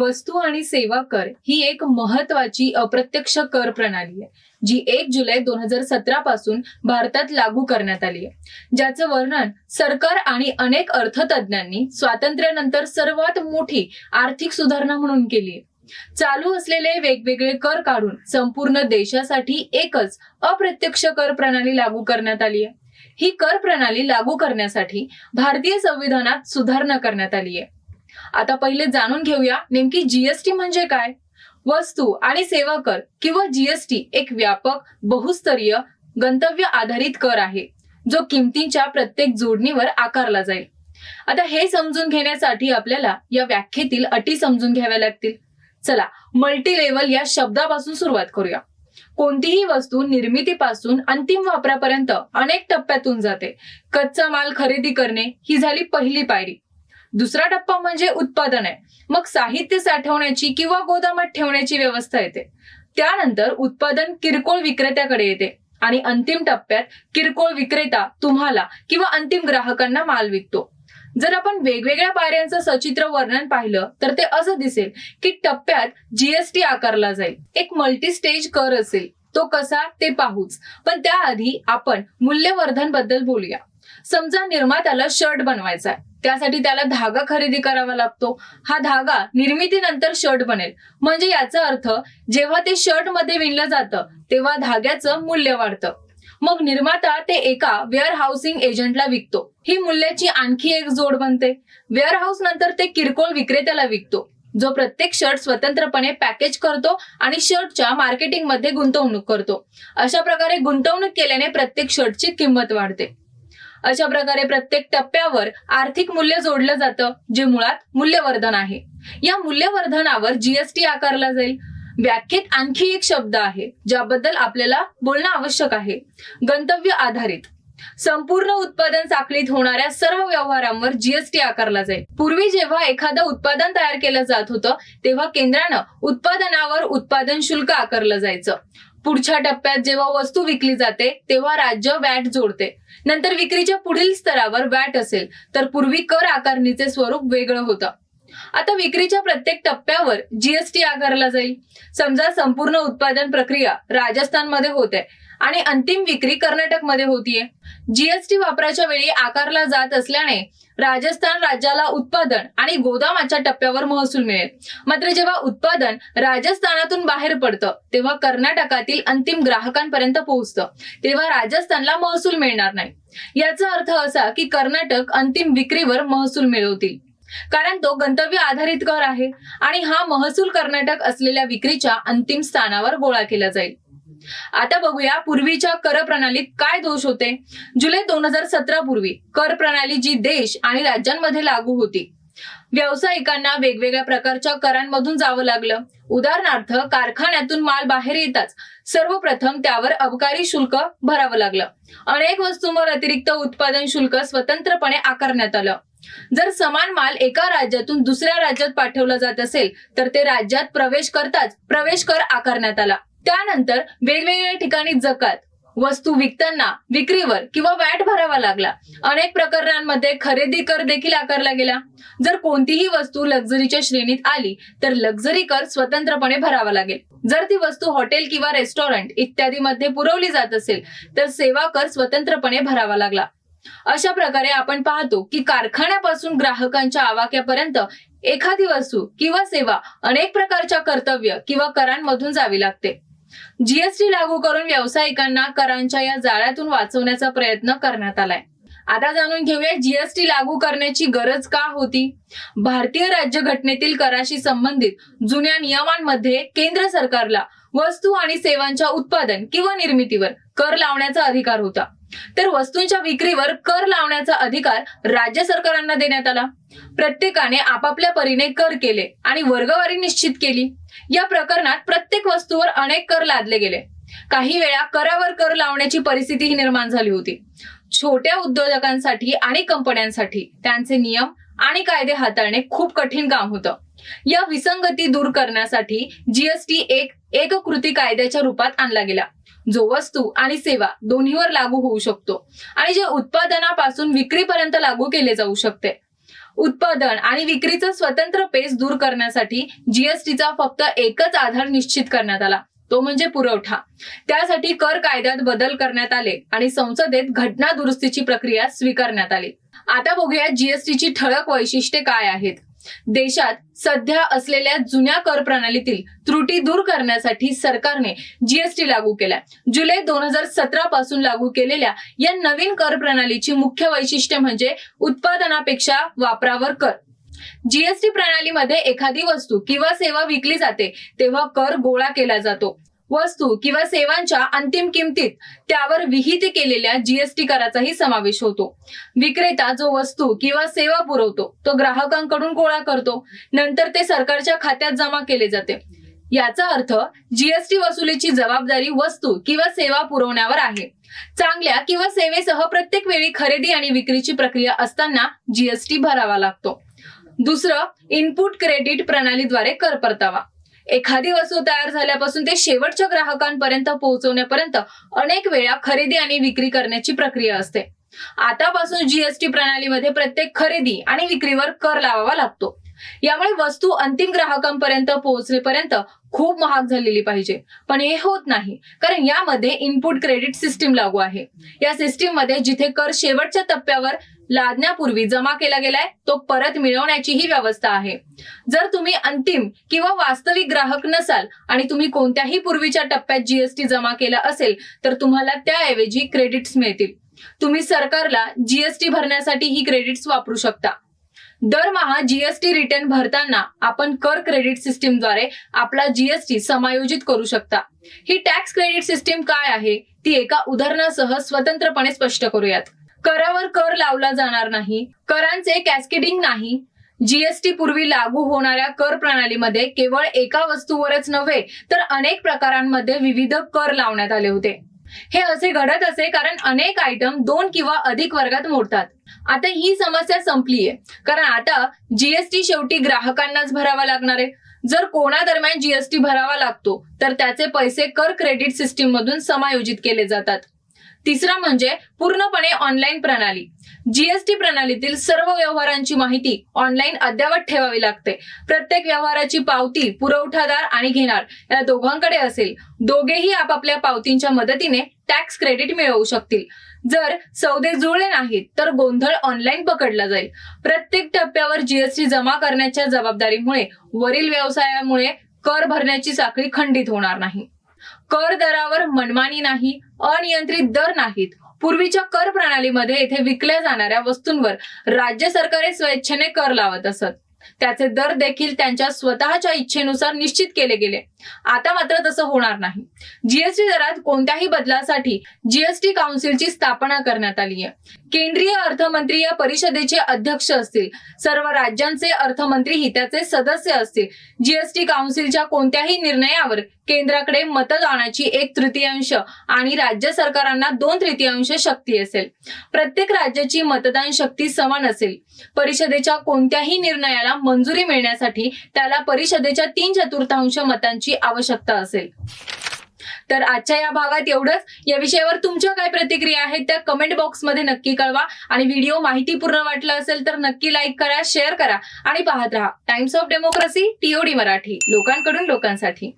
वस्तू आणि सेवा कर ही एक महत्वाची अप्रत्यक्ष कर प्रणाली आहे जी एक जुलै दोन हजार सतरा पासून भारतात लागू करण्यात आली आहे. ज्याचं वर्णन सरकार आणि अनेक अर्थतज्ञांनी स्वातंत्र्यानंतर सर्वात मोठी आर्थिक सुधारणा म्हणून केली आहे. चालू असलेले वेगवेगळे कर काढून संपूर्ण देशासाठी एकच अप्रत्यक्ष कर प्रणाली लागू करण्यात आली आहे. ही कर प्रणाली लागू करण्यासाठी भारतीय संविधानात सुधारणा करण्यात आली आहे. आता पहिले जाणून घेऊया नेमकी जीएसटी म्हणजे काय? वस्तू आणि सेवा कर किंवा जीएसटी एक व्यापक बहुस्तरीय गंतव्य आधारित कर आहे जो किमतीच्या प्रत्येक जोडणीवर आकारला जाईल. आता हे समजून घेण्यासाठी आपल्याला या व्याख्येतील अटी समजून घ्याव्या लागतील. चला मल्टी लेवल या शब्दापासून सुरुवात करूया. कोणतीही वस्तू निर्मितीपासून अंतिम वापरापर्यंत अनेक टप्प्यातून जाते. कच्चा माल खरेदी करणे ही झाली पहिली पायरी. दुसरा टप्पा म्हणजे उत्पादन आहे. मग साहित्य साठवण्याची किंवा गोदामात ठेवण्याची व्यवस्था येते. त्यानंतर उत्पादन किरकोळ विक्रेत्याकडे येते. आणि अंतिम टप्प्यात किरकोळ विक्रेता तुम्हाला किंवा अंतिम ग्राहकांना माल विकतो. जर आपण वेगवेगळ्या पायऱ्यांचं सचित्र वर्णन पाहिलं तर ते असं दिसेल की टप्प्यात जीएसटी आकारला जाईल. एक मल्टी स्टेज कर असेल. तो कसा ते पाहूच. पण त्याआधी आपण मूल्यवर्धनबद्दल बोलूया. समजा निर्मात्याला शर्ट बनवायचा आहे त्यासाठी त्याला धागा खरेदी करावा लागतो. हा धागा निर्मितीनंतर शर्ट बनेल. म्हणजे याचा अर्थ जेव्हा ते शर्टमध्ये विणलं जातं तेव्हा धाग्याचं मूल्य वाढतं. मग निर्माता ते एका वेअर हाऊसिंग एजंटला विकतो. ही मूल्याची आणखी एक जोड बनते. वेअर हाऊस नंतर ते किरकोळ विक्रेत्याला विकतो. जो प्रत्येक शर्ट स्वतंत्रपणे पॅकेज करतो आणि शर्टच्या मार्केटिंगमध्ये गुंतवणूक करतो. अशा प्रकारे गुंतवणूक केल्याने प्रत्येक शर्टची किंमत वाढते. अशा प्रकारे प्रत्येक टप्प्यावर आर्थिक मूल्य जोडलं जातं जे मुळात मूल्यवर्धन आहे. या मूल्यवर्धनावर जीएसटी आकारला जाईल. व्याख्येत आणखी एक शब्द आहे ज्याबद्दल आपल्याला बोलणं आवश्यक आहे. गंतव्य आधारित. संपूर्ण उत्पादन साखळीत होणाऱ्या सर्व व्यवहारांवर जीएसटी आकारला जाईल. पूर्वी जेव्हा एखादं उत्पादन तयार केलं जात होतं तेव्हा केंद्रानं उत्पादनावर उत्पादन शुल्क आकारलं जायचं. पुढच्या टप्प्यात जेव्हा वस्तू विकली जाते तेव्हा राज्य वॅट जोडते. नंतर विक्रीच्या पुढील स्तरावर वॅट असेल तर पूर्वी कर आकारणीचे स्वरूप वेगळं होतं. आता विक्रीच्या प्रत्येक टप्प्यावर जीएसटी आकारला जाईल. समजा संपूर्ण उत्पादन प्रक्रिया राजस्थानमध्ये होते. आणि अंतिम विक्री कर्नाटकमध्ये होतीये. जीएसटी वापराच्या वेळी आकारला जात असल्याने राजस्थान राज्याला उत्पादन आणि गोदामाच्या टप्प्यावर महसूल मिळेल. मात्र जेव्हा उत्पादन राजस्थानातून बाहेर पडतं तेव्हा कर्नाटकातील अंतिम ग्राहकांपर्यंत पोहोचतं. तेव्हा राजस्थानला महसूल मिळणार नाही. याचा अर्थ असा की कर्नाटक अंतिम विक्रीवर महसूल मिळवतील. कारण तो गंतव्य आधारित कर आहे आणि हा महसूल कर्नाटक असलेल्या विक्रीच्या अंतिम स्थानावर गोळा केला जाईल. आता बघूया पूर्वीच्या कर प्रणालीत काय दोष होते? जुलै दोन हजार सतरा पूर्वी कर प्रणाली जी देश आणि राज्यांमध्ये लागू होती. व्यावसायिकांना वेगवेगळ्या प्रकारच्या करांमधून जावं लागलं. उदाहरणार्थ कारखान्यातून माल बाहेर येताच सर्वप्रथम त्यावर अबकारी शुल्क भरावं लागलं. अनेक वस्तूंवर अतिरिक्त उत्पादन शुल्क स्वतंत्रपणे आकारण्यात आलं. जर समान माल एका राज्यातून दुसऱ्या राज्यात पाठवला जात असेल तर ते राज्यात प्रवेश करताच प्रवेश कर आकारण्यात आला. त्यानंतर वेगवेगळ्या ठिकाणी जकात वस्तू विकताना विक्रीवर किंवा वॅट भरावा लागला. अनेक प्रकरणांमध्ये खरेदी कर देखील आकारला गेला. जर कोणतीही वस्तू लक्झरीच्या श्रेणीत आली तर लक्झरी कर स्वतंत्रपणे भरावा लागेल. जर ती वस्तू हॉटेल किंवा रेस्टॉरंट इत्यादी मध्ये पुरवली जात असेल तर सेवा कर स्वतंत्रपणे भरावा लागला. अशा प्रकारे आपण पाहतो की कारखान्यापासून ग्राहकांच्या आवाक्यापर्यंत एखादी वस्तू किंवा सेवा अनेक प्रकारच्या कर्तव्य किंवा करांमधून जावी लागते. जीएसटी लागू करून व्यावसायिकांना करांच्या या जाळ्यातून वाचवण्याचा प्रयत्न करण्यात आलाय. आता जाणून घेऊया जीएसटी लागू करण्याची गरज का होती? भारतीय राज्यघटनेतील कराशी संबंधित जुन्या नियमांमध्ये केंद्र सरकारला वस्तू आणि सेवांच्या उत्पादन किंवा निर्मितीवर कर लावण्याचा अधिकार होता. तर वस्तूंच्या विक्रीवर कर लावण्याचा अधिकार राज्य सरकारांना देण्यात आला. प्रत्येकाने आपापल्या परीने कर केले आणि वर्गवारी निश्चित केली. या प्रकरणात प्रत्येक वस्तूवर अनेक कर लादले गेले. काही वेळा करावर कर लावण्याची परिस्थितीही निर्माण झाली होती. छोट्या उद्योजकांसाठी आणि कंपन्यांसाठी त्यांचे नियम आणि कायदे हाताळणे खूप कठीण काम होतं. या विसंगती दूर करण्यासाठी जीएसटी एक एककृती कायद्याच्या रूपात आणला गेला. जो वस्तू आणि सेवा दोन्हीवर लागू होऊ शकतो आणि जे उत्पादनापासून विक्रीपर्यंत लागू केले जाऊ शकते. उत्पादन आणि विक्रीचं स्वतंत्र पेस दूर करण्यासाठी जीएसटीचा फक्त एकच आधार निश्चित करण्यात आला. तो म्हणजे पुरवठा. त्यासाठी कर कायद्यात बदल करण्यात आले आणि संसदेत घटना दुरुस्तीची प्रक्रिया स्वीकारण्यात आली. आता बघूया जीएसटीची ठळक वैशिष्ट्ये काय आहेत. देशात सध्या असलेल्या जुन्या कर प्रणालीतील त्रुटी दूर करण्यासाठी सरकारने जीएसटी लागू केला जुलै दोन हजार सतरा पासून लागू केलेल्या या नवीन कर प्रणालीची मुख्य वैशिष्ट्य म्हणजे उत्पादनापेक्षा वापरावर कर. जीएसटी प्रणालीमध्ये एखादी वस्तू किंवा सेवा विकली जाते तेव्हा कर गोळा केला जातो. वस्तू किंवा सेवांच्या अंतिम किमतीत त्यावर विहित केलेल्या जीएसटी कराचाही समावेश होतो. विक्रेता जो वस्तू किंवा सेवा पुरवतो तो ग्राहकांकडून गोळा करतो नंतर ते सरकारच्या खात्यात जमा केले जाते. याचा अर्थ जीएसटी वसुलीची जबाबदारी वस्तू किंवा सेवा पुरवण्यावर आहे. चांगल्या किंवा सेवेसह प्रत्येक वेळी खरेदी आणि विक्रीची प्रक्रिया असताना जीएसटी भरावा लागतो. दुसरं इनपुट क्रेडिट प्रणालीद्वारे कर परतावा एखादी वस्तू तयार झाल्यापासून ते शेवटच्या ग्राहकांपर्यंत पोहोचवण्यापर्यंत अनेक वेळा खरेदी आणि विक्री करण्याची प्रक्रिया असते. आतापासून जीएसटी प्रणालीमध्ये प्रत्येक खरेदी आणि विक्रीवर कर लावावा लागतो. यामुळे वस्तू अंतिम ग्राहकांपर्यंत पोहोचेपर्यंत खूप महाग झालेली पाहिजे. पण हे होत नाही कारण यामध्ये इनपुट क्रेडिट सिस्टीम लागू आहे. या सिस्टीममध्ये जिथे कर शेवटच्या टप्प्यावर लादण्यापूर्वी जमा केला गेलाय तो परत मिळवण्याची ही व्यवस्था आहे. जर तुम्ही अंतिम किंवा वास्तविक ग्राहक नसाल आणि तुम्ही कोणत्याही पूर्वीच्या टप्प्यात जीएसटी जमा केला असेल तर तुम्हाला त्याऐवजी क्रेडिट्स मिळतील. तुम्ही सरकारला जीएसटी भरण्यासाठी ही क्रेडिट्स वापरू शकता. दरमहा जीएसटी रिटर्न भरताना आपण कर क्रेडिट सिस्टीमद्वारे आपला जीएसटी समायोजित करू शकता. ही टॅक्स क्रेडिट सिस्टीम काय आहे? ती एका उदाहरणासह स्वतंत्रपणे स्पष्ट करूयात. करावर कर लावला जाणार नाही. करांचे कॅस्केडिंग नाही. जीएसटी पूर्वी लागू होणाऱ्या कर प्रणालीमध्ये केवळ एका वस्तूवरच नव्हे तर अनेक प्रकारांमध्ये विविध कर लावण्यात आले होते. हे असे घडत असे कारण अनेक आयटम दोन किंवा अधिक वर्गात मोडतात. आता ही समस्या संपलीये. कारण आता जीएसटी शेवटी ग्राहकांनाच भरावा लागणार आहे. जर कोणा दरम्यान जीएसटी भरावा लागतो तर त्याचे पैसे कर क्रेडिट सिस्टीम मधून समायोजित केले जातात. तिसरा म्हणजे पूर्णपणे ऑनलाईन प्रणाली. जीएसटी प्रणालीतील सर्व व्यवहारांची माहिती ऑनलाईन अद्यावत ठेवावी लागते. प्रत्येक व्यवहाराची पावती पुरवठादार आणि घेणार या दोघांकडे असेल. दोघेही आपापल्या पावतींच्या मदतीने टॅक्स क्रेडिट मिळवू शकतील. जर सौदे जुळले नाहीत तर गोंधळ ऑनलाईन पकडला जाईल. प्रत्येक टप्प्यावर जीएसटी जमा करण्याच्या जबाबदारीमुळे वरील व्यवसायामुळे कर भरण्याची साखळी खंडित होणार नाही. कर दरावर मनमानी नाही अनियंत्रित दर नाहीत. पूर्वीच्या कर प्रणालीमध्ये येथे विकल्या जाणाऱ्या वस्तूंवर राज्य सरकारे स्वेच्छेने कर लावत असत. त्याचे दर देखील त्यांच्या स्वतःच्या इच्छेनुसार निश्चित केले गेले. आता मात्र तसं होणार नाही. जीएसटी दरात कोणत्याही बदलासाठी जीएसटी काउन्सिलची स्थापना करण्यात आली आहे. केंद्रीय अर्थमंत्री या परिषदेचे अध्यक्ष असतील सर्व राज्यांचे अर्थमंत्रीही त्याचे सदस्य असतील जीएसटी काउन्सिलच्या कोणत्याही निर्णयावर केंद्राकडे मतदानाची एक तृतीयांश आणि राज्य सरकारांना दोन तृतीयांश शक्ती असेल. प्रत्येक राज्याची मतदान शक्ती समान असेल. परिषदेच्या कोणत्याही निर्णयाला मंजुरी मिळण्यासाठी त्याला परिषदेच्या तीन चतुर्थांश मतांची आवश्यकता असेल. तर आजच्या या भागात एवढंच. या विषयावर तुमच्या काय प्रतिक्रिया आहेत त्या कमेंट बॉक्समध्ये नक्की कळवा. आणि व्हिडिओ माहितीपूर्ण वाटला असेल तर नक्की लाईक करा शेअर करा आणि पाहत राहा. Times of Democracy TOD Marathi. लोकांकडून लोकांसाठी.